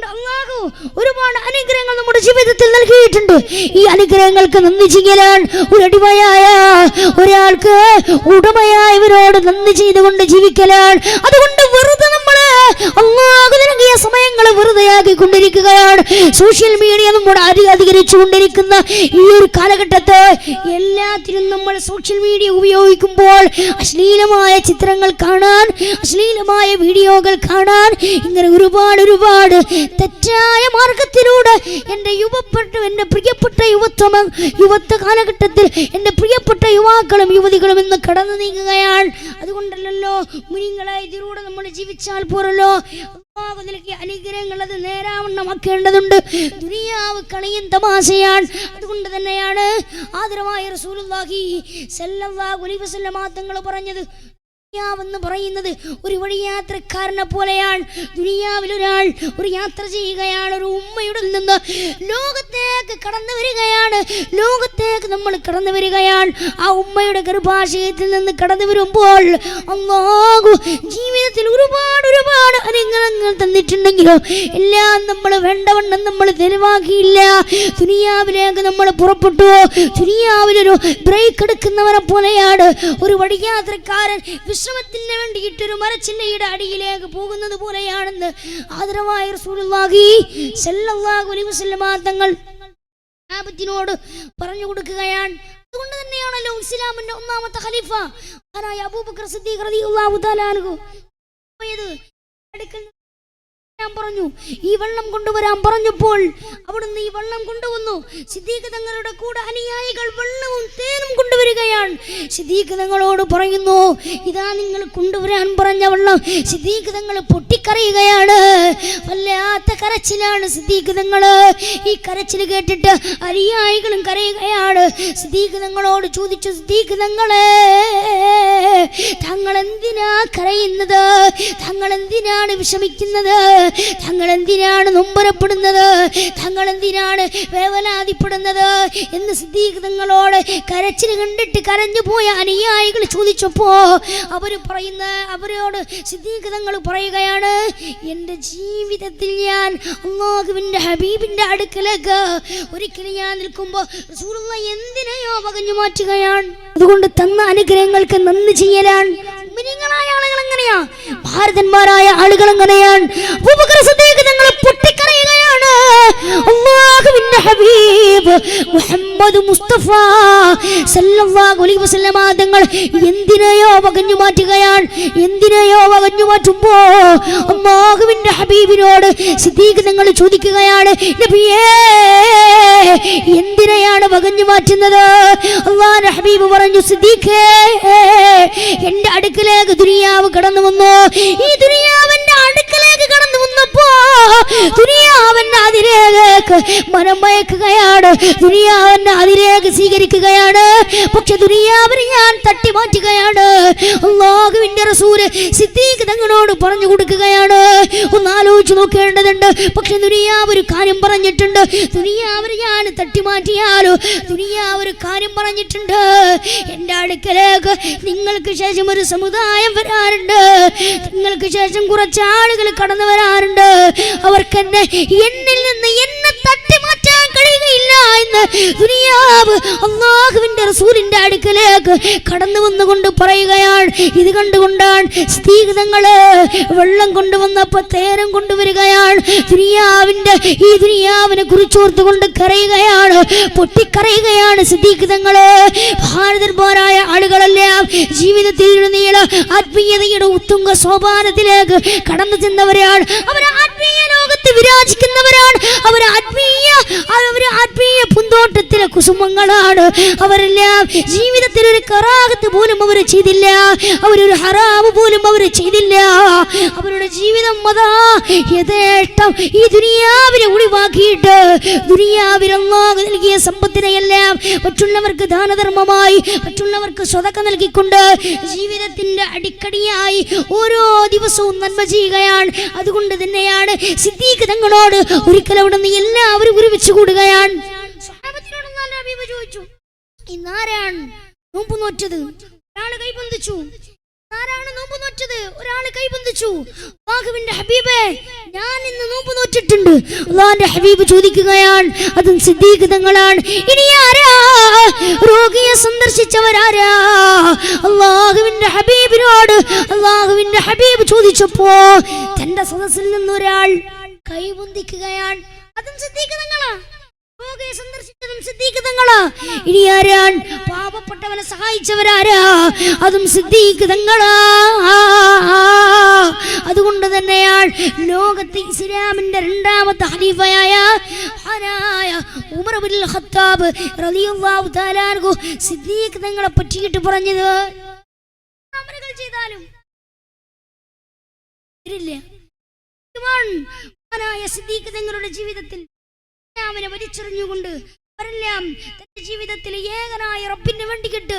അതുകൊണ്ട് അള്ളാഹു ഒരുപാട് അനുഗ്രഹങ്ങൾ നമ്മുടെ ജീവിതത്തിൽ നൽകിയിട്ടുണ്ട്. ഈ അനുഗ്രഹങ്ങൾക്ക് നന്ദി ചെയ്യലാണ് ഒരു അടിമയായ ഒരാൾക്ക് ഉടമയായവരോട് നന്ദി ചെയ്തുകൊണ്ട് ജീവിക്കലാണ് അതുകൊണ്ട് വെറുതെ നമ്മൾ അള്ളാഹു നൽകിയ സമയങ്ങൾ വെറുതെയാക്കി കൊണ്ടിരിക്കുകയാണ് സോഷ്യൽ മീഡിയ നമ്മുടെ അധികരിച്ചു കൊണ്ടിരിക്കുന്ന ഈ ഒരു കാലഘട്ടത്ത് എല്ലാത്തിനും നമ്മൾ സോഷ്യൽ മീഡിയ ഉപയോഗിക്കുമ്പോൾ അശ്ലീലമായ ചിത്രങ്ങൾ കാണാൻ അശ്ലീലമായ വീഡിയോകൾ കാണാൻ ഇങ്ങനെ ഒരുപാട് ഒരുപാട് തെറ്റായ മാർഗത്തിലൂടെ എന്റെ യുവപ്പെട്ട എന്റെ പ്രിയപ്പെട്ട യുവത്വം യുവത്വ കാലഘട്ടത്തിൽ എന്റെ പ്രിയപ്പെട്ട യുവാക്കളും യുവതികളും ഇന്ന് കടന്നു നീങ്ങുകയാണ്. അതുകൊണ്ടല്ലല്ലോ മുനിങ്ങളായി ഇതിലൂടെ നമ്മൾ ജീവിച്ചാൽ പോരല്ലോ. നൽകിയ അനുഗ്രഹങ്ങൾ അത് നേരാവണ്ണമാക്കേണ്ടതുണ്ട്. ദുനിയാവ് കളിയും തമാശയാണ്. അതുകൊണ്ട് തന്നെയാണ് ആദരമായ റസൂലുള്ളാഹി സല്ലല്ലാഹു അലൈഹി വസല്ലം തങ്ങൾ പറഞ്ഞത്. ദുനിയാവെന്ന് പറയുന്നത് ഒരു വഴിയാത്രക്കാരനെ പോലെയാണ്. ദുനിയാവിൽ ഒരാൾ ഒരു യാത്ര ചെയ്യുകയാണ് ഒരു ഉമ്മയുടെ നിന്ന് ലോകത്തേക്ക് കടന്നു വരികയാണ്. ലോകത്തേക്ക് നമ്മൾ കടന്നു വരികയാണ്. ആ ഉമ്മയുടെ ഗർഭാശയത്തിൽ നിന്ന് കടന്നു വരുമ്പോൾ അല്ലാഹു ജീവിതത്തിൽ ഒരുപാട് ഒരുപാട് അനുഗ്രഹങ്ങൾ തന്നിട്ടുണ്ടെങ്കിലും എല്ലാം നമ്മൾ വേണ്ടവണ്ണം നമ്മൾ തെളിവാക്കിയില്ല. ദുനിയാവിലേക്ക് നമ്മൾ പുറപ്പെട്ടു. ദുനിയാവിലൊരു ബ്രേക്ക് എടുക്കുന്നവരെ പോലെയാണ്. ഒരു വഴിയാത്രക്കാരൻ വിശ്രമത്തിന് വേണ്ടിയിട്ട് ഒരു മരച്ചില്ലയുടെ അടിയിലേക്ക് പോകുന്നത് പോലെയാണെന്ന് ആദരവായ റസൂലുള്ളാഹി അലൈഹി തങ്ങൾ സഹാബത്തിനോട് പറഞ്ഞു കൊടുക്കുകയാണ്. അതുകൊണ്ട് തന്നെയാണല്ലോ ഇസ്ലാമിന്റെ ഒന്നാമത്തെ ഖലീഫ ആരായ അബൂബക്കർ സിദ്ദീഖ് റളിയല്ലാഹു തആല അടുക്കൽ പറഞ്ഞു ഈ വെള്ളം കൊണ്ടുവരാൻ പറഞ്ഞപ്പോൾ അവിടുന്ന് ഈ വെള്ളം കൊണ്ടുവന്നു. സിദ്ദീഖ് തങ്ങളുടെ കൂടെ അനുയായികൾ വെള്ളവും തേനും കൊണ്ടുവരികയാണ്. സിദ്ദീഖ് തങ്ങളോട് പറയുന്നു ഇതാ നിങ്ങൾ കൊണ്ടുവരാൻ പറഞ്ഞ വെള്ളം സിദ്ദീഖ് തങ്ങൾ പൊട്ടിക്കരയുകയാണ് വല്ലാത്ത കരച്ചിലാണ് സിദ്ദീഖ് തങ്ങൾ ഈ കരച്ചിൽ കേട്ടിട്ട് അനുയായികളും കരയുകയാണ്. സിദ്ദീഖ് തങ്ങളോട് ചോദിച്ചു സിദ്ദീഖ് തങ്ങളെ തങ്ങൾ എന്തിനാ കരയുന്നത്? തങ്ങൾ എന്തിനാണ് വിഷമിക്കുന്നത്? തങ്ങൾ എന്തിനാണ് നൊമ്പരപ്പെടുന്നത്? തങ്ങൾ എന്തിനാണ് വേവലാതിപ്പെടുന്നത്? എന്ന് സിദ്ധീകൃതങ്ങളോട് കരച്ചിൽ കണ്ടിട്ട് കരഞ്ഞു പോയ അനുയായികൾ ചോദിച്ചപ്പോ അവർ പറയുന്ന അവരോട് സിദ്ധീകൃതങ്ങൾ തങ്ങൾ പറയുകയാണ് എന്റെ ജീവിതത്തിൽ ഞാൻ അള്ളാഹുവിന്റെ ഹബീബിന്റെ അടുക്കലേക്ക് ഒരിക്കലും ഞാൻ നിൽക്കുമ്പോൾ എന്തിനെയോ പകഞ്ഞു മാറ്റുകയാണ്. അതുകൊണ്ട് തന്ന അനുഗ്രഹങ്ങൾക്ക് നന്ദി ചെയ്യലാണ്. മുഅ്മിനീങ്ങളായ ആളുകൾ എങ്ങനെയാ ഭാരതന്മാരായ ആളുകൾ എങ്ങനെയാണ് ഉപഗ്രഹ സിദ്ദീഖ് തങ്ങൾ അല്ലാഹുവിന്റെ ഹബീബ് മുഹമ്മദ് മുസ്തഫ സല്ലല്ലാഹു അലൈഹി വസല്ലമ തങ്ങൾ എന്തിനെയോ വകഞ്ഞു മാറ്റുകയാണ് എന്തിനെയോ വകഞ്ഞു മാറ്റുമ്പോ അള്ളാഹുവിന്റെ ഹബീബിനോട് സിദ്ദീഖ് നിങ്ങൾ ചോദിക്കുകയാണ് നബിയേ എന്തിനെയാണ് വകഞ്ഞു മാറ്റുന്നത്? അള്ളാഹുവിന്റെ ഹബീബ് പറഞ്ഞു സിദ്ദീഖേ എന്റെ അടുക്കലേക്ക് ദുനിയാവ് കടന്നു വന്നു. ഈ ദുനിയാവിന്റെ അടുക്കലേക്ക് കടന്നു വന്നപ്പോ ദുനിയാവൻ അതിലേക്ക് മനം മയക്കുകയാണ്. ദുനിയാവൻ അതിലേക്ക് സ്വീകരിക്കുകയാണ്. പക്ഷെ ദുനിയാവിനെ ഞാൻ തട്ടി മാറ്റുകയാണ് അള്ളാഹുവിന്റെ റസൂൽ സിദ്ദീഖ് തങ്ങളോട് പറഞ്ഞു കൊടുക്കുകയാണ്. ഒന്ന് ആലോചിച്ച് നോക്കേണ്ടതുണ്ട്. പക്ഷെ ദുനിയാവ് ഒരു കാര്യം പറഞ്ഞിട്ടുണ്ട്. ദുനിയാവിനെ ഞാൻ തട്ടി മാറ്റിയാലോ ദുനിയാവ് ഒരു കാര്യം പറഞ്ഞിട്ടുണ്ട്. എന്റെ അടുക്കലേക്ക് നിങ്ങൾക്ക് ശേഷം ഒരു സമുദായം വരാറുണ്ട്. നിങ്ങൾക്ക് ശേഷം കുറച്ച് ആളുകൾ കടന്നു വരാറുണ്ട്. അവർക്ക് എന്നെ എന്നിൽ നിന്ന് എന്നെ തട്ടി മാറ്റാൻ കഴിയുകയില്ല എന്ന് ദുനിയാവ് അള്ളാഹുവിന്റെ റസൂലിന്റെ അടുക്കലേക്ക് കടന്നു വന്നുകൊണ്ട് പറയുകയാണ്. ഇത് കണ്ടുകൊണ്ടാണ് സ്ത്രീകൃതങ്ങൾ വെള്ളം കൊണ്ടുവന്നപ്പോൾ തേരം കൊണ്ടുവരികയാണ്. ദുനിയാവിന്റെ ഈ ദുനിയാവിനെ കുറിച്ചോർത്തുകൊണ്ട് കരയുകയാണ് പൊട്ടിക്കരയുകയാണ് സിദ്ധീകതങ്ങൾ ഭാരതന്മാരായ ആളുകളെല്ലാം ജീവിതത്തിൽ നീള ആത്മീയതയുടെ ഉത്തുംഗ സോപാനത്തിലേക്ക് കടന്നു ചെന്നവരാണ് അവർ ആത്മീയ ലോകത്ത് വിരാജിക്കുന്നവരാണ്. അവർ ആത്മീയ അവർ ആത്മീയ പൂന്തോട്ടത്തിലെ കുസുമങ്ങളാണ്. അവരെല്ലാം ജീവിതത്തിൽ ഒരു കറാകത്ത് പോലും അവർ ചെയ്തില്ല. അവരൊരു ഹറാമ് പോലും അവർ ചെയ്തില്ല. അവരുടെ ജീവിതം അതാ യഥേഷ്ടം. ഈ ദുനിയാവിനെ ഒഴിവാക്കിയിട്ട് അല്ലാഹു നൽകിയ സമ്പത്തിനെയെല്ലാം മറ്റുള്ളവർക്ക് ദാനധർമ്മമായി മറ്റുള്ളവർക്ക് സ്വതക്ക നൽകിക്കൊണ്ട് ജീവിതത്തിന്റെ അടിക്കടിയായി ഓരോ ദിവസവും നന്മ ചെയ്യുകയാണ്. അതുകൊണ്ട് തന്നെയാണ് സിദ്ദീഖ് തങ്ങളോട് ഒരിക്കൽ അവിടെ നിന്ന് എല്ലാവരും ഒരുമിച്ച് കൂടുകയാണ്. ചോദിച്ചു ഇന്നാരാണ് നോമ്പ് നോറ്റത്? ഒരാൾ കൈബന്ധിച്ചു ആരാണ് നോമ്പ് നോറ്റത്? ഒരാൾ കൈബന്ധിച്ചു അള്ളാഹുവിന്റെ ഹബീബേ ഞാൻ ഇന്ന് നോമ്പ് നോറ്റിട്ടുണ്ട്. അള്ളാഹിന്റെ ഹബീബ് ചോദിക്കുകയാണ് അതും സിദ്ധീകൃതങ്ങളാണ് ഇനി ആരാ? രോഗിയെ സന്ദർശിച്ചവരാരാ? അള്ളാഹുവിന്റെ ഹബീബിനോട് അള്ളാഹുവിന്റെ ഹബീബ് ചോദിച്ചപ്പോ തന്റെ സദസ്സിൽ നിന്നൊരാൾ കൈബന്ധിക്കുകയാണ് അതും സിദ്ധീകൃതങ്ങളാ ലോകയെ സന്ദർശിച്ചതും സിദ്ധീകൃതങ്ങളാ ഇനി ആരാൻ പാപപ്പെട്ടവനെ സഹായിച്ചവരാരാ? അതും സിദ്ധീകൃതങ്ങളാ അതുകൊണ്ട് തന്നെയാണ് ലോകത്തെ ഇസ്ലാമിന്റെ രണ്ടാമത്തെ ഹലീഫയായ മഹാനായ ഉമർ ബിൻ ഖത്താബ് റളിയല്ലാഹു തആല അൻഹു സിദ്ധീകൃതങ്ങളെ പറ്റിയിട്ട് പറഞ്ഞത്. ചെയ്താലും വരില്ല. മഹാനായ സിദ്ധീകൃതങ്ങളുടെ ജീവിതത്തിൽ അവനെ വലിച്ചെറിഞ്ഞുകൊണ്ട് അവരെല്ലാം തന്റെ ജീവിതത്തിൽ ഏകനായ റബ്ബിന് വേണ്ടിയിട്ട്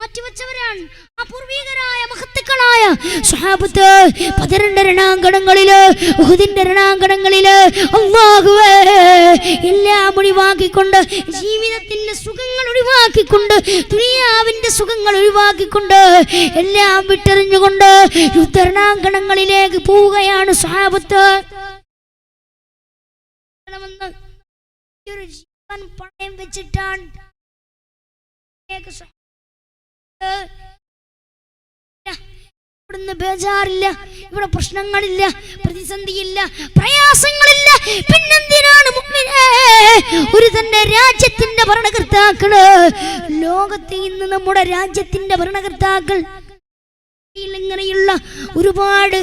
മാറ്റിവെച്ചവരാണ്. ആ പൂർവീകരായ മഹത്തുക്കളായ സ്വഹാബത്ത് പതിരണ്ട് രണാങ്കണങ്ങളിൽ ഉഹുദിന്റെ രണാങ്കണങ്ങളിൽ അള്ളാഹുവേ എല്ലാം ഒഴിവാക്കിക്കൊണ്ട് ജീവിതത്തിന്റെ സുഖങ്ങൾ ഒഴിവാക്കിക്കൊണ്ട് ദുനിയാവിന്റെ സുഖങ്ങൾ ഒഴിവാക്കിക്കൊണ്ട് എല്ലാം വിട്ടെറിഞ്ഞുകൊണ്ട് യുദ്ധരണാങ്കണങ്ങളിലേക്ക് പോവുകയാണ് സ്വഹാബത്ത്. ഒരു ജീവൻ പണയം വെച്ചിട്ടാണ്. ഇവിടുന്ന് ബേജാറില്ല. ഇവിടെ പ്രശ്നങ്ങളില്ല. പ്രതിസന്ധിയില്ല. പ്രയാസങ്ങളില്ല. പിന്നെന്തിനാണ് ഒരു തന്റെ രാജ്യത്തിന്റെ ഭരണകർത്താക്കൾ. ലോകത്തിൽ ഇന്ന് നമ്മുടെ രാജ്യത്തിന്റെ ഭരണകർത്താക്കൾ. ഇങ്ങനെയുള്ള ഒരുപാട്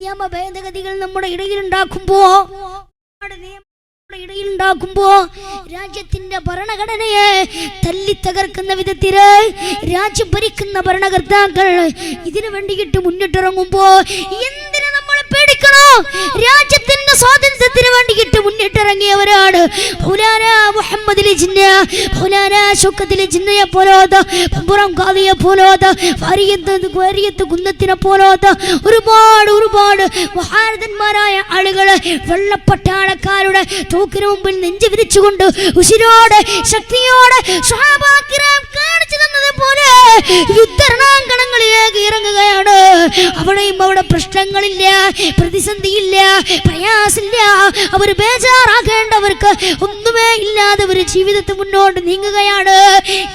നിയമ ഭേദഗതികൾ നമ്മുടെ ഇടയിൽ ഉണ്ടാക്കുമ്പോ നിയമ ഉണ്ടാക്കുമ്പോ രാജ്യത്തിന്റെ ഭരണഘടനയെ തല്ലി തകർക്കുന്ന വിധത്തിൽ രാജ്യം ഭരിക്കുന്ന ഭരണകർത്താക്കൾ ഇതിനു വേണ്ടിയിട്ട് മുന്നിട്ടിറങ്ങുമ്പോ എന്തിനു നമ്മൾ പേടിക്കണോ? രാജ്യത്തിന്റെ സ്വാതന്ത്ര്യത്തിന് വേണ്ടിയിട്ട് മുന്നിട്ടിറങ്ങിയവരാണ്. മുഹമ്മദിലെ ശുക്കത്തിലെ ഒരുപാട് ഒരുപാട് മഹാരഥന്മാരായ ആളുകൾ വെള്ളപ്പട്ടാളക്കാരുടെ തൂക്കിന് മുമ്പിൽ നെഞ്ചു വിരിച്ചുകൊണ്ട് ഉശിരോടെ ശക്തിയോടെ കാണിച്ചു യുദ്ധരണാങ്കണങ്ങളിലേക്ക് ഇറങ്ങുകയാണ്. അവിടെയും അവിടെ പ്രശ്നങ്ങളില്ല പ്രതിസന്ധിയില്ല പ്രയാസമില്ല അവർ ബേജാറാകേണ്ടവർക്ക് ഒന്നുമേ ഇല്ലാതെ ഒരു ജീവിതത്തെ മുന്നോട്ട് നീങ്ങുകയാണ്.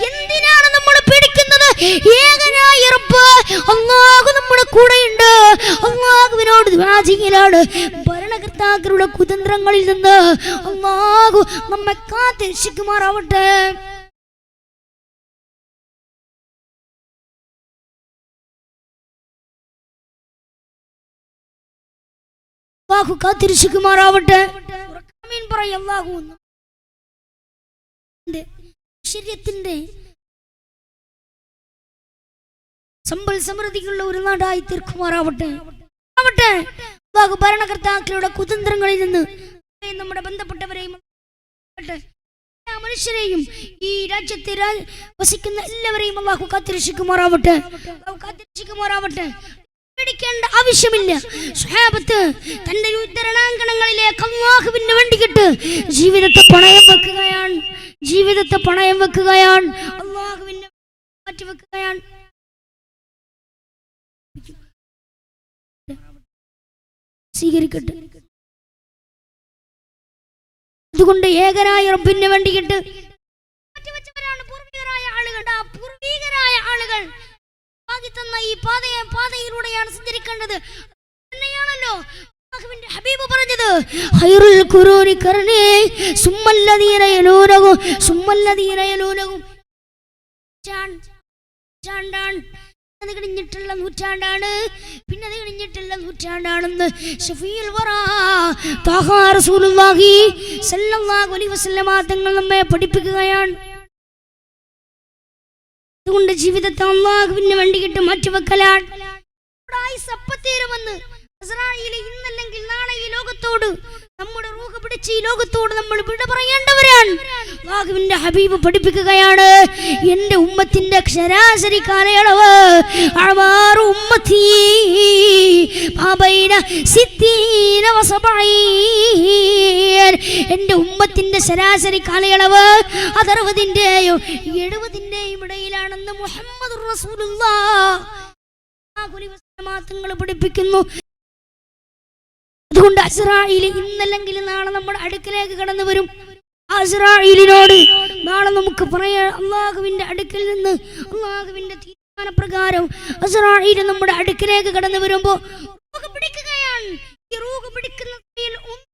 എന്തിനാണ് നമ്മൾ പിടിക്കുന്നത്? ഏകനായ റബ്ബ് അള്ളാഹു നമ്മുടെ കൂടെയുണ്ട്. അള്ളാഹുവിനോട് രാജിയിലാണ് ഭരണകർത്താക്കളുടെ കുതന്ത്രങ്ങളിൽ നിന്ന് അള്ളാഹു നമ്മെ കാത്തിരക്ഷിക്കുമാറാവട്ടെ. അള്ളാഹു കാത്തിരക്ഷിക്കുമാറാവട്ടെ ഉറക്കമീൻ പറയും അള്ളാഹു എന്ന്. ന്റെ ശരീരത്തിന്റെ സമ്പൽ സമൃദ്ധിയുള്ള ഒരു നാടായി തീർക്കുമാറാവട്ടെ. ആവട്ടെ. അള്ളാഹു ഭരണകർത്താക്കളുടെ കുതന്ത്രങ്ങളിൽ നിന്ന് നമ്മുടെ ബന്ധപ്പെട്ടവരെയും മനുഷ്യരെയും ഈ രാജ്യത്തെ വസിക്കുന്ന എല്ലാവരെയും അള്ളാഹു കാത്തിരക്ഷിക്കുമാറാവട്ടെ കാത്തിരക്ഷിക്കുമാറാവട്ടെ പേടിക്കേണ്ട ആവശ്യമില്ല. സ്വഹാബത്ത് തന്റെ യുദ്ധരണാങ്കണങ്ങളിലേക്ക് അള്ളാഹുവിന് വേണ്ടിയിട്ട് ജീവിതത്തെ പണയം വെക്കുകയാണ്. ജീവിതത്തെ പണയം വെക്കുകയാണ്. അള്ളാഹുവിന് മാറ്റി വെക്കുകയാണ്. സ്വീകരിക്കട്ടെ. അതുകൊണ്ട് ഏകനായ റബ്ബിന് വേണ്ടിയിട്ട് മാറ്റിവെച്ചവരാണ് പൂർവികരായ ആളുകൾ. ആ പൂർവികരായ ആളുകൾ. തന്ന ഈ പാതയെ പാതയിലൂടെയാണ് സഞ്ചരിക്കേണ്ടത്. തന്നെയാണല്ലോ ഹബീബ് പറഞ്ഞത് ഹൈറുൽ ഖുറൂനി കർണേ സുമ്മല്ലദീന യലൂനഹും സുമ്മല്ലദീന അത് കഴിഞ്ഞിട്ടുള്ള നൂറ്റാണ്ടാണ്. പിന്നെ അത് കഴിഞ്ഞിട്ടുള്ള നൂറ്റാണ്ടാണെന്ന് ഷഫീൽ തങ്ങൾ നമ്മെ പഠിപ്പിക്കുകയാണ്. ജീവിതത്തെ അള്ളാഹുവിന് വണ്ടി കിട്ടും അപ്പത്തീരുമെന്ന് ഇസ്രായേലിലെ ഇന്നല്ലെങ്കിൽ നാളെ ഈ ലോകത്തോട് നമ്മുടെ റൂഹ് പിടിച്ച് ഈ ലോകത്തോട് നമ്മൾ വിട പറയേണ്ടവരാണ് അള്ളാഹുവിന്റെ ഹബീബ് പഠിപ്പിക്കുകയാണ് എന്റെ ഉമ്മത്തിന്റെ ശരാശരി കാലയളവ് അഴവാറ് ഉമ്മത്തി. എന്റെ ഉമ്മത്തിന്റെ ശരാശരി കാലയളവ് അത് അറുപതിന്റെയോ എഴുപതിന്റെയും ഇടയിലാണെന്ന് മുഹമ്മദ് തങ്ങൾ പഠിപ്പിക്കുന്നു. അതുകൊണ്ട് അസ്രായിൽ ഇന്നല്ലെങ്കിൽ നാളെ നമ്മുടെ അടുക്കലേക്ക് കടന്നു വരും. അസ്രായിലിനോട് നാളെ നമുക്ക് പറയാം അള്ളാഹുവിന്റെ അടുക്കൽ നിന്ന് അള്ളാഹുവിന്റെ തീരുമാനപ്രകാരം അസ്രായിൽ നമ്മുടെ അടുക്കലേക്ക് കടന്നു വരുമ്പോ പിടിക്കുകയാണ്. പിടിക്കുന്ന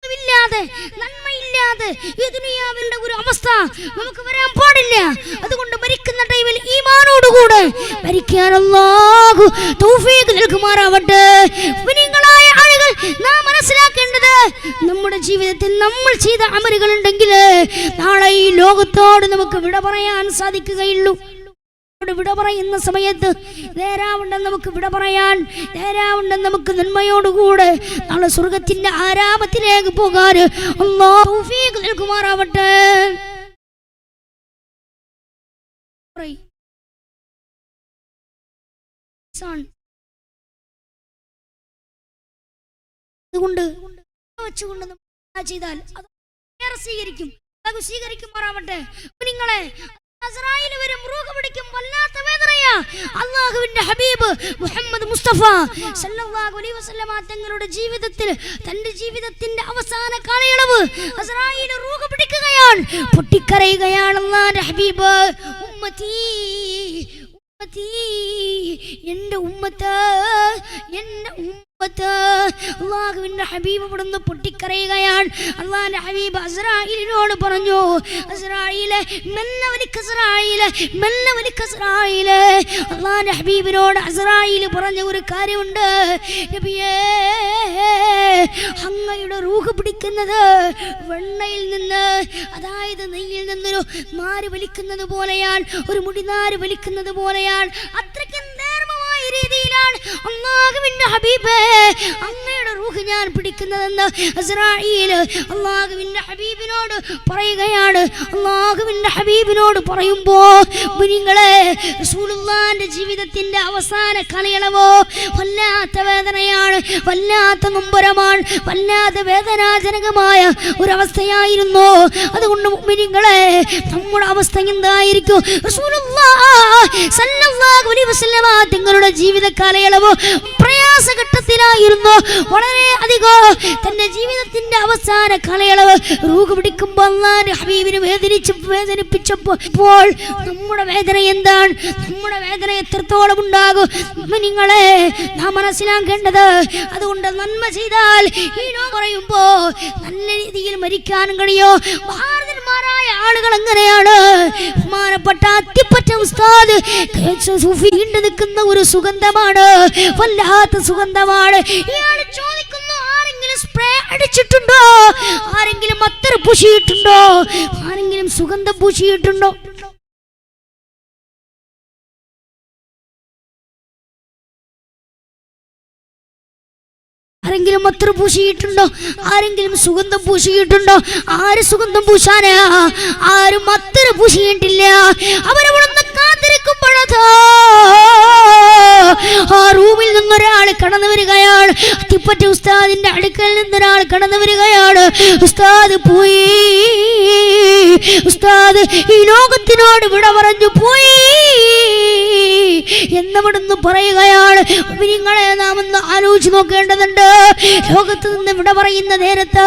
ഒന്നുമില്ലാതെ നന്മയില്ലാതെ ദുനിയാവിന്റെ ഒരു അവസ്ഥ നമുക്ക് വരാൻ പാടില്ല. അതുകൊണ്ട് മരിക്കുന്ന ടൈമിൽ ഈമാനോടുകൂടെ മരിക്കാൻ അല്ലാഹു തൗഫീഖ് നൽകുമാറാവട്ടെ. മുഅ്മിനീങ്ങളായ ആളുകൾ നാം മനസ്സിലാക്കേണ്ടത് നമ്മുടെ ജീവിതത്തിൽ നമ്മൾ ചെയ്ത അമലുകൾ ഉണ്ടെങ്കിൽ നാളെ ഈ ലോകത്തോട് നമുക്ക് വിട പറയാൻ സാധിക്കുകയുള്ളൂ. വിട പറയുന്ന സമയത്ത് നേരാവുണ്ടെന്ന് നമുക്ക് വിട പറയാൻ നേരാവുണ്ടെന്ന് നമുക്ക് നന്മയോടുകൂടെ നാളെ സ്വർഗത്തിന്റെ ആരാമത്തിലേക്ക് പോകാൻ പറയ്. അതുകൊണ്ട് വെച്ചുകൊണ്ട് നമ്മൾ ചെയ്താൽ അത് സ്വീകരിക്കും. സ്വീകരിക്കുമാറാവട്ടെ നിങ്ങളെ അള്ളാഹുവിന്റെ ഹബീബ് മുഹമ്മദ് മുസ്തഫ സല്ലല്ലാഹു അലൈഹി വസല്ലമ തങ്ങളുടെ ജീവിതത്തിൽ തന്റെ ജീവിതത്തിന്റെ അവസാന കാലയളവ് അസ്രായേൽ റൂഹ് പിടിക്കുകയാണ്. പൊട്ടിക്കരയുകയാണ് അള്ളാഹുവിന്റെ ഹബീബ്. ഉമ്മത്തി ഉമ്മത്തി എന്റെ ഉമ്മത്ത് എന്റെ ഉമ്മത്ത് അള്ളാഹുവിന്റെ ഹബീബ് ഇവിടുന്ന് പൊട്ടിക്കറിയുകയാണ് അള്ളാഹിന്റെ ഹബീബ് അസ്രായിലിനോട് പറഞ്ഞു അസ്രായിലെ മെല്ലെ വലിക്ക് അസ്രായിലെ മെല്ലെ വലിക്ക് അസ്രായിലെ അള്ളാഹിന്റെ ഹബീബിനോട് അസ്രായിൽ പറഞ്ഞ ഒരു കാര്യമുണ്ട്. നബിയേ അങ്ങയുടെ റൂഹ് പിടിക്കുന്നത് വെണ്ണയിൽ നിന്ന് അതായത് നെയ്യിൽ നിന്നൊരു നാര് വലിക്കുന്നത് പോലെയാണ് ഒരു മുടിനാര് വലിക്കുന്നത് പോലെയാണ്. നേർമമായ രീതിയിലാണ് അള്ളാഹുവിന്റെ ഹബീബേ റൂഹ് ഞാൻ പിടിക്കുന്നതെന്ന് അള്ളാഹുവിന്റെ ഹബീബിനോട് പറയുകയാണ്. അള്ളാഹുവിന്റെ ഹബീബിനോട് പറയുമ്പോൾ നിങ്ങളെ റസൂലുള്ളാന്റെ ജീവിതത്തിന്റെ അവസാന കാലയളവോ വല്ലാത്ത വേദനയാണ് വല്ലാത്ത നൊമ്പരമാണ് വല്ലാത്ത വേദനാജനകമായ ഒരവസ്ഥയായിരുന്നു. അതുകൊണ്ട് മുഅ്മിനീങ്ങളെ നമ്മുടെ അവസ്ഥ എന്തായിരിക്കും? തങ്ങളുടെ ജീവിത കാലയളവ് പ്രയാസഘട്ടത്തിലായിരുന്നു വളരെ അധികം തന്റെ ജീവിതത്തിന്റെ അവസാന കാലയളവ് റൂഹ് പിടിക്കുമ്പോൾ ഹബീബിനെ വേദനിച്ച് വേദനിപ്പിച്ചപ്പോൾ നമ്മുടെ വേദന എന്താണ്? നമ്മുടെ വേദന എത്രത്തോളം ഉണ്ടാകും? നിങ്ങളെ നാം മനസ്സിലാക്കേണ്ടത് അതുകൊണ്ട് നന്മ ചെയ്താൽ ഈ പറയുമ്പോ നല്ല രീതിയിൽ മരിക്കാനും കഴിയോ? ഭാരതന്മാരായ ആളുകൾ അങ്ങനെയാണ് ബഹുമാനപ്പെട്ട അത്തിപ്പറ്റ ഉസ്താദ് സൂഫി നീണ്ടു നിൽക്കുന്ന ഒരു സുഗന്ധമാണ്. വല്ലാത്ത സുഗന്ധമാണ്. ഇയാൾ ചോദിക്കുന്നു ആരെങ്കിലും സ്പ്രേ അടിച്ചിട്ടുണ്ടോ? ആരെങ്കിലും അത്തർ പൂശിയിട്ടുണ്ടോ? ആരെങ്കിലും സുഗന്ധം പൂശിയിട്ടുണ്ടോ? ആരെങ്കിലും അത്ര പൂശിയിട്ടുണ്ടോ? ആരെങ്കിലും സുഗന്ധം പൂശിയിട്ടുണ്ടോ? ആര് സുഗന്ധം പൂശാനാ? ആരും അത്ര പൂശിയിട്ടില്ല. അവരവിടുന്ന് കാത്തിരിക്കുമ്പോഴതാ ആ റൂമിൽ നിന്നൊരാൾ കടന്നു വരികയാണ്. തിപ്പറ്റ ഉസ്താദിന്റെ അടുക്കൽ നിന്നൊരാൾ കടന്നു വരികയാണ്. ഉസ്താദ് പോയി. ഉസ്താദ് ഈ ലോകത്തിനോട് വിട പറഞ്ഞു പോയി. എന്നവിടുന്ന് പറയുകയാണ് നിങ്ങളെ ആലോചിച്ച് നോക്കേണ്ടതുണ്ട് ലോകത്ത് നിന്ന് ഇവിടെ പറയുന്ന നേരത്ത്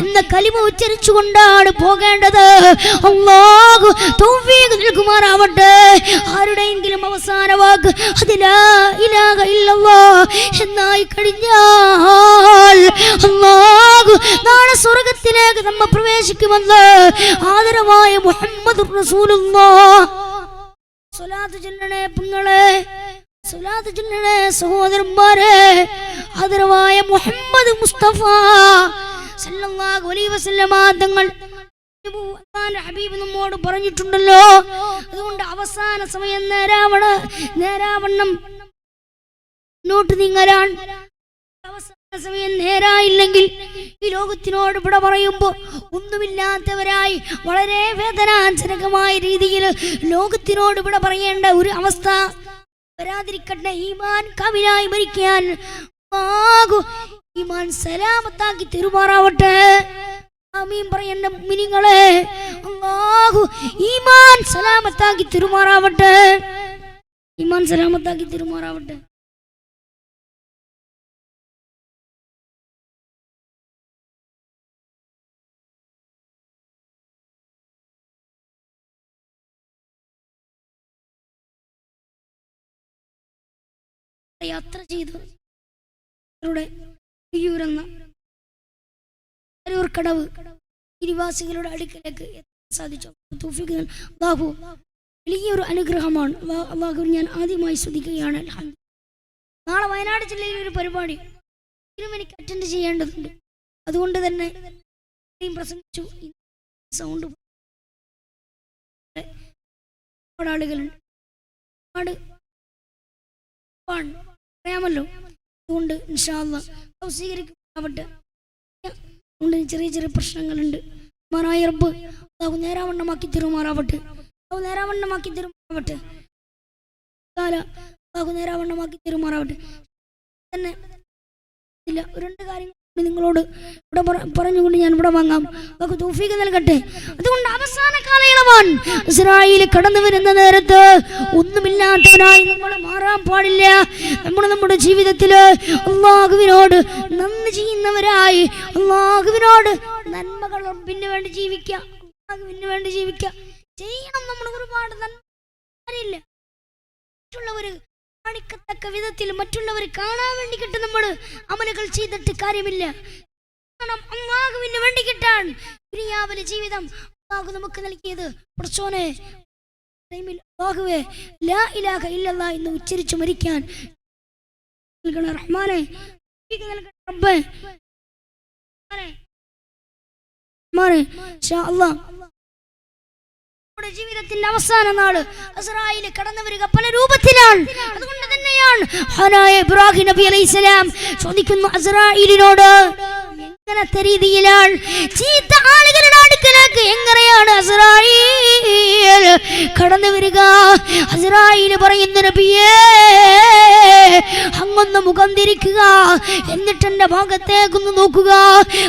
എന്ന കലിമ ഉച്ചരിച്ചുകൊണ്ടാണ് പോകേണ്ടത്. അല്ലാഹു തൗഫീഖ് നൽകുമാറാവട്ടെ. ആരുടെയെങ്കിലും അവസാന വാക്ക് അതിലാ ഇലാഹ ഇല്ലല്ലാഹ് എന്നായി കഴിഞ്ഞാൽ അല്ലാഹു നാളെ സ്വർഗത്തിലേക്ക് നമ്മ പ്രവേശിക്കുമെന്ന് ആദരവായ മുഹമ്മദ് റസൂലുള്ളാഹ് സഹോദരന്മാരെ ആദരവായ മുഹമ്മദ് മുസ്തഫ സല്ലല്ലാഹു അലൈഹി വസല്ലമ തങ്ങൾ ഹബീബ് നമ്മോട് പറഞ്ഞിട്ടുണ്ടല്ലോ. അതുകൊണ്ട് അവസാന സമയം നേരാവണ നേരാവണ്ണം മുന്നോട്ട് നീങ്ങലാൻ അവസാന സമയം നേരായില്ലെങ്കിൽ ഈ ലോകത്തിനോട് ഇവിടെ പറയുമ്പോൾ ഒന്നുമില്ലാത്തവരായി വളരെ വേദനാജനകമായ രീതിയിൽ ലോകത്തിനോട് ഇവിടെ പറയേണ്ട ഒരു അവസ്ഥ വരാതിരിക്കട്ടെ ഈമാൻ കവിനായി മരിക്കാൻ ആകു ഈമാൻ സലാമത്താക്കി തെരുമാറാവട്ടെ ആമീൻ പറയേണ്ട മിനിങ്ങളെ അല്ലാഹു ഈമാൻ സലാമത്താക്കി തെരുമാറാവട്ടെ ഇമാൻ സലാമത്താക്കി തിരുമാറാവട്ടെ യാത്ര ചെയ്തു. അവരുടെ എന്ന കടവ് ഇരുവാസികളുടെ അടുക്കലേക്ക് എത്താൻ സാധിച്ചു. നൽകി. അല്ലാഹു വലിയൊരു അനുഗ്രഹമാണ്. അല്ലാ- ഞാൻ ആദ്യമായി ശ്രദ്ധിക്കുകയാണ്. നാളെ വയനാട് ജില്ലയിൽ ഒരു പരിപാടി. ഇതിനും എനിക്ക് അറ്റൻഡ് ചെയ്യേണ്ടതുണ്ട്. അതുകൊണ്ട് തന്നെ പ്രസംഗിച്ചു. സൗണ്ട് ഒരുപാട് ആളുകളുണ്ട്. ഒരുപാട്. അറിയാമല്ലോ? അതുകൊണ്ട് ഇൻഷാല്ല ഉണ്ട് ചെറിയ ചെറിയ പ്രശ്നങ്ങളുണ്ട്. മാറായ റബ്ബ് അതാവ് നേരാവണ്ണമാക്കി തരുമാറാവട്ടെ. അതാവ് നേരാവണ്ണമാക്കി തരുമാറാവട്ടെ. അതാവ് നേരാവണ്ണമാക്കി തരുമാറാവട്ടെ. തന്നെ. ഇല്ല രണ്ട് കാര്യങ്ങൾ നിങ്ങളോട് ഇവിടെ പറ- പറഞ്ഞുകൊണ്ട് ഞാൻ ഇവിടെ വാങ്ങാം. നമുക്ക് തൂഫീക്ക് നൽകട്ടെ. അതുകൊണ്ട് അവസാന കാലയളവാണ്. ഇസ്രായേൽ കടന്നു വരുന്ന നേരത്ത് ഒന്നുമില്ലാത്തവനായി നമ്മൾ മാറാൻ പാടില്ല. നമ്മൾ നമ്മുടെ ജീവിതത്തിൽ അള്ളാഹുവിനോട് നന്ദി ചെയ്യുന്നവരായി അള്ളാഹുവിനോട് നന്മകൾ റബ്ബിന് വേണ്ടി ജീവിക്കാം. അള്ളാഹുവിന് വേണ്ടി ജീവിക്കാം. ചെയ്യണം നമ്മൾ ഒരുപാട് നന്മ. മറ്റുള്ളവര് കാണിക്കത്തക്ക വിധത്തിൽ മറ്റുള്ളവർ കാണാൻ വേണ്ടിക്കിട്ട് നമ്മൾ അമലുകൾ ചെയ്തിട്ട് കാര്യമില്ല. അള്ളാഹുവിന് വേണ്ടി കിട്ടാൻ ദുനിയാവിലെ ജീവിതം അമ്മാകു നമുക്ക് നൽകിയത്. പ്രസോനെ എന്ന് ഉച്ചരിച്ചു മരിക്കാൻ നൽകണ റഹ്മാനെ നൽകണ റബ്ബേ. നമ്മുടെ ജീവിതത്തിന്റെ അവസാന നാൾ അസ്രായിൽ കടന്നു വരിക പല രൂപത്തിലാണ്. അതുകൊണ്ട് തന്നെയാണ് ഹനായ ഇബ്രാഹിം നബി അലൈഹിസ്സലാം ചോദിക്കുന്നു അസ്രായിലിനോട് എങ്ങനത്തെ രീതിയിലാണ് ചീത്ത ആളുകളുടെ അടുക്കലേക്ക് എങ്ങനെയാണ് അസ്രായിൽ കടന്നു വരിക? പറയുന്ന നബിയേ അങ്ങൊന്ന് മുഖം തിരിക്കുക എന്നിട്ട് എന്റെ ഭാഗത്തേക്കൊന്ന് നോക്കുക.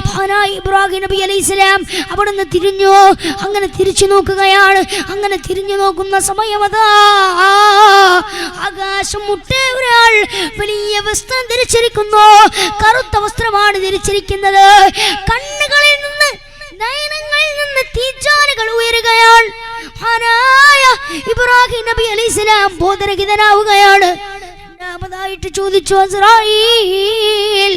മഹാനായ ഇബ്രാഹിം നബി അലൈഹി സ്വലാം അവിടുന്ന് തിരിഞ്ഞു. അങ്ങനെ തിരിച്ചു നോക്കുകയാണ്. അങ്ങനെ തിരിഞ്ഞു നോക്കുന്ന സമയമതാ ആകാശം മുട്ടേ ഒരാൾ വലിയ വസ്ത്രം ധരിച്ചിരിക്കുന്നു. കറുത്ത വസ്ത്രമാണ് ധരിച്ചിരിക്കുന്നത്. കണ്ണുകളിൽ സ്വലാം ബോധരഹിതനാവുകയാണ് രണ്ടാമതായിട്ട് ചോദിച്ചു അസ്രായീൽ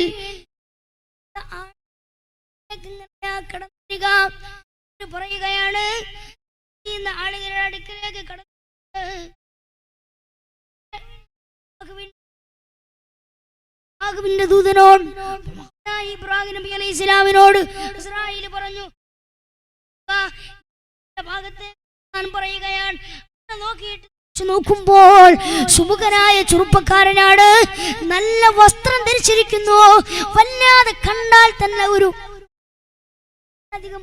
എന്ന് പറയുകയാണ്? ആളുകളുടെ അടുക്കിലേക്ക് കടന്നു ആകുവിന്റെ ദൂതനോട് ഇബ്രാഹിം നബി അലൈഹി ഇസ്ലാമിനോട് ഇസ്രായേൽ പറഞ്ഞു "ആ, ഈ ഭാഗത്ത് ഞാൻ പറയുകയാണ്. നോക്കിയിട്ട് തിരിച്ചു നോക്കുമ്പോൾ സുമുഖനായ ചെറുപ്പക്കാരനാണ്. നല്ല വസ്ത്രം ധരിച്ചിരിക്കുന്നു. വല്ലാതെ കണ്ടാൽ തന്നെ ഒരു അധികം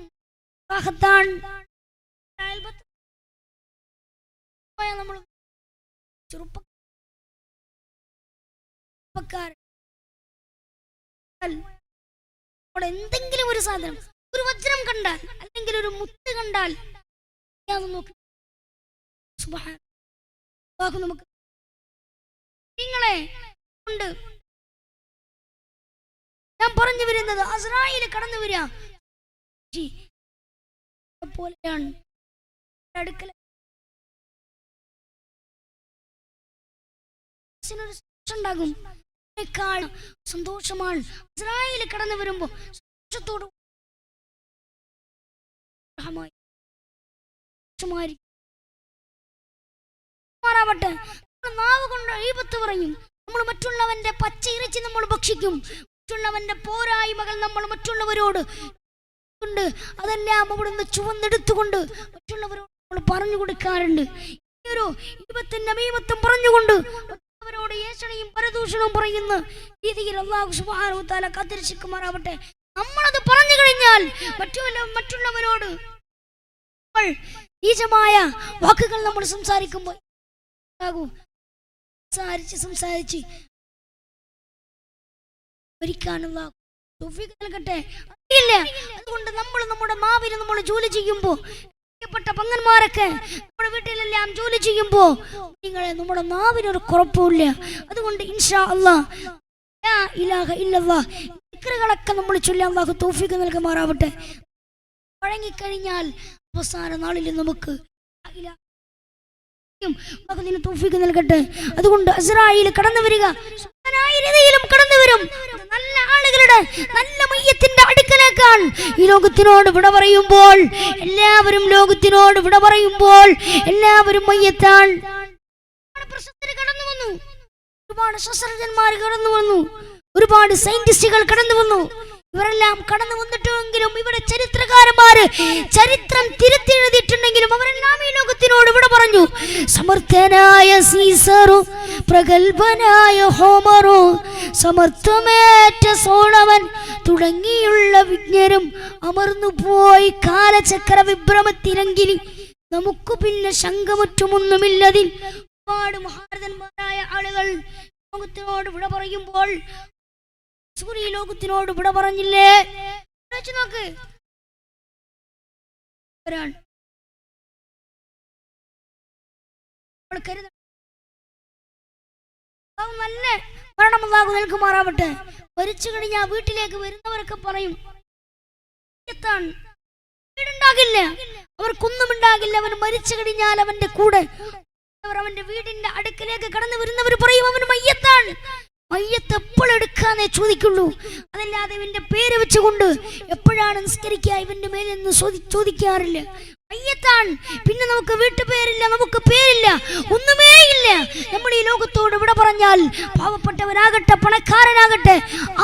നമ്മൾ എന്തെങ്കിലും ഒരു സാധനം ഒരു വജ്രം കണ്ടാൽ അല്ലെങ്കിൽ ഒരു മുത്ത് കണ്ടാൽ നോക്കി. സുബ്ഹാന അല്ലാഹു നമുക്ക് നിങ്ങളെ ഉണ്ട്. ഞാൻ പറഞ്ഞു വരുന്നത് അസ്രായിൽ കടന്നു വരിക പോലെയാണ്. സന്തോഷം ഉണ്ടാകും. സന്തോഷമാണ്. ഇസ്രായേൽ കടന്നു വരുമ്പോ സന്തോഷത്തോട്. മാറാവട്ടെ. നാവ് കൊണ്ട് ഈപത്ത് പറയും നമ്മൾ മറ്റുള്ളവന്റെ പച്ച ഇറച്ചി നമ്മൾ ഭക്ഷിക്കും. മറ്റുള്ളവന്റെ പോരായ്മകൾ നമ്മൾ മറ്റുള്ളവരോട് കൊണ്ട് അതെല്ലാം അവിടുന്ന് ചുവന്നെടുത്തുകൊണ്ട് മറ്റുള്ളവരോട് നമ്മൾ പറഞ്ഞു കൊടുക്കാറുണ്ട്. ഈയൊരു ഈപത്തിന്റെ അമീപത്തും പറഞ്ഞുകൊണ്ട് അവരോട് ഏഷണയും പരദൂഷണവും പറയുന്ന രീതിയിൽ അള്ളാഹു സുബ്ഹാനഹു തആല കാത്തിരക്ഷിക്കുമാറാവട്ടെ. നമ്മളത് പറഞ്ഞു കഴിഞ്ഞാൽ മറ്റുള്ള മറ്റുള്ളവരോട് നമ്മൾ നീചമായ വാക്കുകൾ നമ്മൾ സംസാരിക്കുമ്പോൾ ആകൂ സംസാരിച്ച് സംസാരിച്ച് ഭരിക്കാനുള്ള തൗഫീഖ് നൽകട്ടെ? അറിയില്ല അതുകൊണ്ട് നമ്മൾ നമ്മുടെ മാവിന് നമ്മൾ ജോലി ചെയ്യുമ്പോൾ പ്രിയപ്പെട്ട പങ്ങന്മാരൊക്കെ നമ്മുടെ വീട്ടിലെല്ലാം ജോലി ചെയ്യുമ്പോ നിങ്ങളെ നമ്മുടെ നാവിനൊരു കുറപ്പുമില്ല. അതുകൊണ്ട് ഇൻഷാ അല്ലാ ഇലാഹ ഇല്ലല്ലാ ദിക്റുകളൊക്കെ നമ്മൾ ചൊല്ലാൻ വാക്ക് തൗഫീഖ് നൽകുമാറാവട്ടെ. വഴങ്ങിക്കഴിഞ്ഞാൽ അവസാന നാളിൽ നമുക്ക് നിനക്ക് തൗഫീഖ് നൽകട്ടെ. അതുകൊണ്ട് അസ്രായിൽ കടന്നു വരിക. കടന്നു വരും. നല്ല ആളുകളുടെ നല്ല മയ്യത്തിന്റെ അടുക്കലേക്കാൻ ഈ ലോകത്തിനോട് വിട പറയുമ്പോൾ എല്ലാവരും ലോകത്തിനോട് വിട പറയുമ്പോൾ എല്ലാവരും പ്രശസ്തർ കടന്നു വന്നു. ഒരുപാട് ശസ്ത്രജ്ഞന്മാർ കടന്നു വന്നു. ഒരുപാട് സയന്റിസ്റ്റുകൾ കടന്നു വന്നു. ഇവരെല്ലാം കടന്നു വന്നിട്ടുമെങ്കിലും ഇവിടെ ചരിത്രകാരന്മാര് ചരിത്രം തിരുത്തിയെഴുതിയിട്ടുണ്ടെങ്കിലും അവരെല്ലാം ഈ ലോകത്തിനോട് ഇവിടെ പറഞ്ഞു സമർത്ഥനായ സീസറും പ്രഗത്ഭനായ ഹോമറും സമർത്ഥമേറ്റ സോളവൻ തുടങ്ങിയുള്ള വിജ്ഞരും അമർന്നു പോയി കാലചക്ര വിഭ്രമത്തിലെങ്കിൽ നമുക്ക് പിന്നെ ശങ്കമറ്റുമൊന്നുമില്ലതിൽ ഒരുപാട് മഹാരഥന്മാരായ ആളുകൾ ലോകത്തിനോട് വിട പറയുമ്പോൾ സൂര്യ ലോകത്തിനോട് ഇവിടെ പറഞ്ഞില്ലേ? നോക്ക്. ഒരാൾ. നല്ല മരണം നിൽക്കുമാറാവട്ടെ മരിച്ചു കഴിഞ്ഞാൽ വീട്ടിലേക്ക് വരുന്നവരൊക്കെ പറയും "എത്താണ്? വീടുണ്ടാകില്ല. അവർക്കൊന്നും ഉണ്ടാകില്ല അവൻ മരിച്ചു കഴിഞ്ഞാൽ അവന്റെ കൂടെ അവർ അവന്റെ വീടിന്റെ അടുക്കിലേക്ക് കടന്നു വരുന്നവർ പറയും അവന് മയ്യത്താണ് മയ്യത്ത് എപ്പോഴെടുക്കാന്നേ ചോദിക്കുള്ളൂ. അതല്ലാതെ ഇവന്റെ പേര് വെച്ചുകൊണ്ട് എപ്പോഴാണ് നിസ്കരിക്കുക? ഇവന്റെ മേലെന്ന് ചോദിക്കാറില്ല. പിന്നെ നമുക്ക് വീട്ടുപേരില്ല നമുക്ക് പേരില്ല ഒന്നുമേ ഇല്ല നമ്മൾ ഈ ലോകത്തോട് ഇവിടെ പറഞ്ഞാൽ പാവപ്പെട്ടവനാകട്ടെ പണക്കാരനാകട്ടെ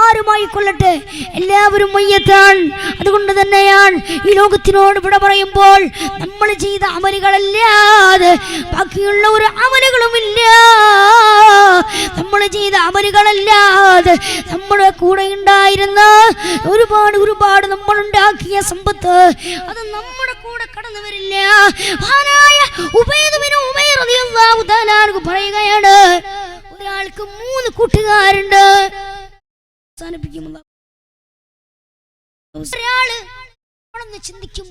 ആരുമായി കൊള്ളട്ടെ? എല്ലാവരും മയ്യത്താണ് അതുകൊണ്ട് തന്നെയാണ് ഈ ലോകത്തിനോട് ഇവിടെ പറയുമ്പോൾ നമ്മൾ ചെയ്ത അമലുകളല്ലാതെ ബാക്കിയുള്ള ഒരു അമലുകളുമില്ല. നമ്മൾ ചെയ്ത അമലുകളല്ലാതെ നമ്മുടെ കൂടെ ഉണ്ടായിരുന്ന ഒരുപാട് ഒരുപാട് നമ്മൾ ഉണ്ടാക്കിയ സമ്പത്ത് അത് നമ്മുടെ കൂടെ കടന്നു വരില്ല. പറയുകയാണ് ഒരാൾക്ക് മൂന്ന് കൂട്ടുകാരുണ്ട്. അവസാനിപ്പിക്കുമല്ല ഒരാൾ നമ്മളൊന്ന് ചിന്തിക്കും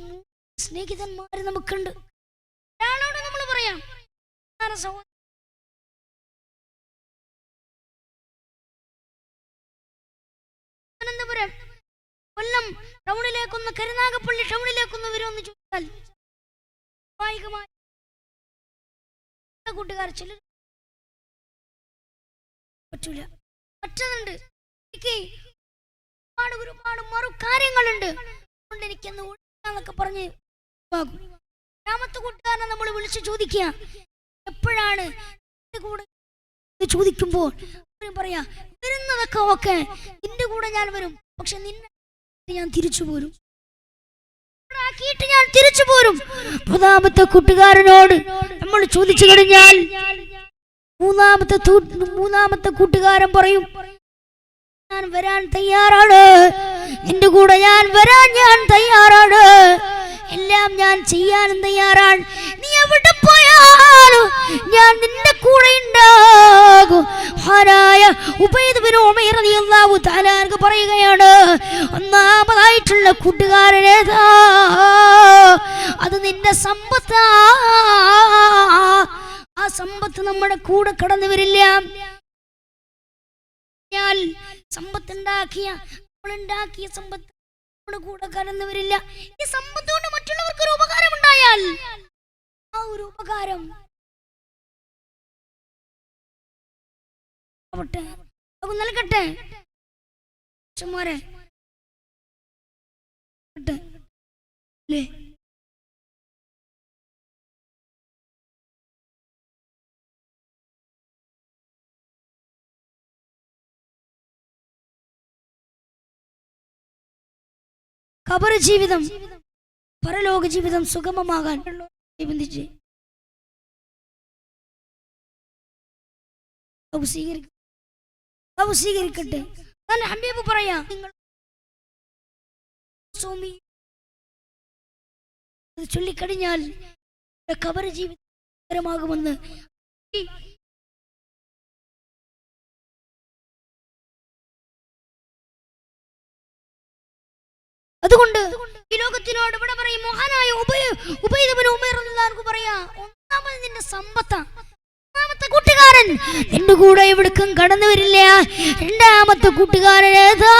സ്നേഹിതന്മാര് നമുക്കുണ്ട്. ഒരാളോട് നമ്മൾ പറയാം തിരുവനന്തപുരം കൊല്ലം ടൗണിലേക്കൊന്ന് കരുനാഗപ്പള്ളി ടൗണിലേക്കൊന്ന് വരുമെന്ന് സ്വാഭാവികമായി കൂട്ടുകാർ ചിലർ പറ്റൂല. പറ്റുന്നുണ്ട്. എനിക്ക് ഒരുപാട് ഒരുപാട് മറു കാര്യങ്ങളുണ്ട് അതുകൊണ്ട് എനിക്കൊന്ന് ഒഴിക്കാന്നൊക്കെ പറഞ്ഞ് രണ്ടാമത്തെ കൂട്ടുകാരനെ നമ്മൾ വിളിച്ച് ചോദിക്കുക. എപ്പോഴാണ് കൂടെ ചോദിക്കുമ്പോൾ പറയാ വരുന്നതൊക്കെ ഓക്കെ. നിന്റെ കൂടെ ഞാൻ വരും. പക്ഷെ നിന്നെ ഞാൻ തിരിച്ചു പോരും. ഇവിടെ ആക്കിയിട്ട് ഞാൻ തിരിച്ചു പോരും. മൂന്നാമത്തെ കൂട്ടുകാരനോട് നമ്മൾ ചോദിച്ചു കഴിഞ്ഞാൽ മൂന്നാമത്തെ മൂന്നാമത്തെ കൂട്ടുകാരൻ പറയും ഞാൻ വരാൻ തയ്യാറാണ്. നിന്റെ കൂടെ ഞാൻ വരാൻ ഞാൻ തയ്യാറാണ്. എല്ലാം ഞാൻ ചെയ്യാനും തയ്യാറാണ്. നീ എവിടെ പോയാലും ഞാൻ നിന്റെ കൂടെ ഉണ്ടാകും. പറയുകയാണ് ഒന്നാമതായിട്ടുള്ള കൂട്ടുകാരനേതാ അത് നിന്റെ സമ്പത്താ. ആ സമ്പത്ത് നമ്മുടെ കൂടെ കടന്നു വരില്ല. സമ്പത്തുണ്ടാക്കിയ നമ്മളുണ്ടാക്കിയ സമ്പത്ത് നമ്മുടെ കൂടെ കടന്നു വരില്ല. ഈ സമ്പത്ത് കൊണ്ട് മറ്റുള്ളവർക്ക് ഒരു ഉപകാരം ഉണ്ടായാൽ ആ ഒരു ഉപകാരം നൽകട്ടെ. നൽകട്ടെ ചുമ്മാരെ ട്ടെ. ല്ലേ? ഖബർ ജീവിതം പരലോക ജീവിതം സുഗമമാകാൻ നിബന്ധിച്ച് സ്വീകരിക്കട്ടെ ഹബീബ് പറയാ നിങ്ങൾ സ്വാമി. ചൊല്ലിക്കഴിഞ്ഞാൽ ഖബർ ജീവിതമാകുമെന്ന് അതുകൊണ്ട് ഈ ലോകത്തിനോട് ഇവിടെ പറയും മഹാനായ ഉപയോഗിതവന് ഉമേർക്ക് പറയാ. ഒന്നാമത് നിന്റെ സമ്പത്താ. ഒന്നാമത്തെ കൂട്ടുകാരൻ. നിന്റെ കൂടെ എവിടേക്കും കടന്നു വരില്ല. രണ്ടാമത്തെ കൂട്ടുകാരൻ ഏതാ?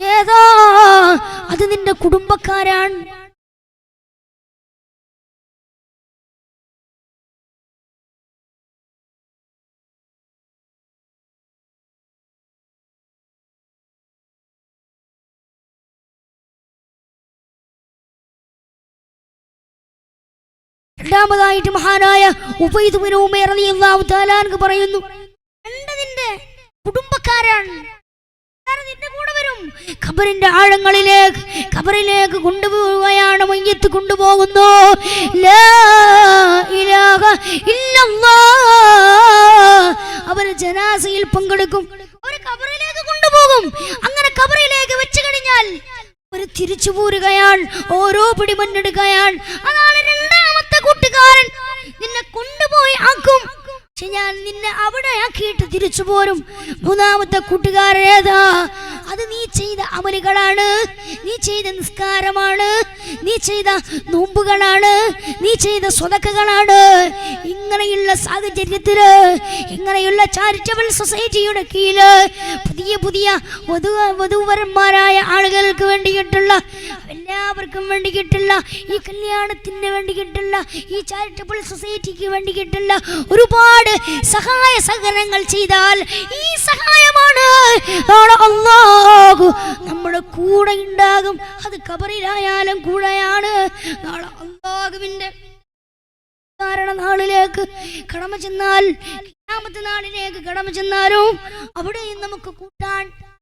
ഏതാ? അത് നിന്റെ കുടുംബക്കാരാണ്. രണ്ടാമതായിട്ട് മഹാനായ ഉമേറിയാഹു പറയുന്നു കുടുംബക്കാരാണ് ആര് നിന്റെ കൂടെ വരും ഖബറിന്റെ ആഴങ്ങളിലേക്ക് ഖബറിലേക്ക് കൊണ്ടുപോവുകയാണ് മയ്യത്ത് കൊണ്ടുപോകുന്നു. അവർ ജനാസയിൽ പങ്കെടുക്കും. അവർ ഖബറിലേക്ക് കൊണ്ടുപോകും. അങ്ങനെ ഖബറിലേക്ക് വെച്ചു കഴിഞ്ഞാൽ ഒരു തിരിച്ചു പോരുകയാണ് ഓരോ പിടി മുന്നെടുക്കുകയാണ് അതാണ് രണ്ടാമത്തെ കൂട്ടുകാരൻ. നിന്നെ കൊണ്ടുപോയി ആക്കും. പക്ഷെ ഞാൻ നിന്നെ അവിടെ ആക്കിയിട്ട് തിരിച്ചു പോരും മൂന്നാമത്തെ കൂട്ടുകാരേതാ അത് നീ ചെയ്ത അമലുകളാണ്. നീ ചെയ്ത നിസ്കാരമാണ്. നീ ചെയ്ത നോമ്പുകളാണ്. നീ ചെയ്ത സ്വതക്കകളാണ്. ഇങ്ങനെയുള്ള സാഹചര്യത്തിൽ ഇങ്ങനെയുള്ള ചാരിറ്റബിൾ സൊസൈറ്റിയുടെ കീഴിൽ പുതിയ പുതിയ വധു വധുവരന്മാരായ ആളുകൾക്ക് വേണ്ടിയിട്ടുള്ള എല്ലാവർക്കും വേണ്ടിയിട്ടുള്ള ഈ കല്യാണത്തിന് വേണ്ടിയിട്ടുള്ള ഈ ചാരിറ്റബിൾ സൊസൈറ്റിക്ക് വേണ്ടിയിട്ടുള്ള ഒരുപാട് സഹായ സഹകരണങ്ങൾ ചെയ്താൽ ഈ സഹായമാണ്. അല്ലാഹു നമ്മുടെ കൂടെ ഉണ്ടാകും അത് കബറിലായാലും കൂടെയാണ്. നാളെ അള്ളാഹുവിന്റെ കാരണ നാളിലേക്ക് കടമ ചെന്നാൽ നാളിലേക്ക് കടമ ചെന്നാലും അവിടെയും നമുക്ക് കൂട്ടാൻ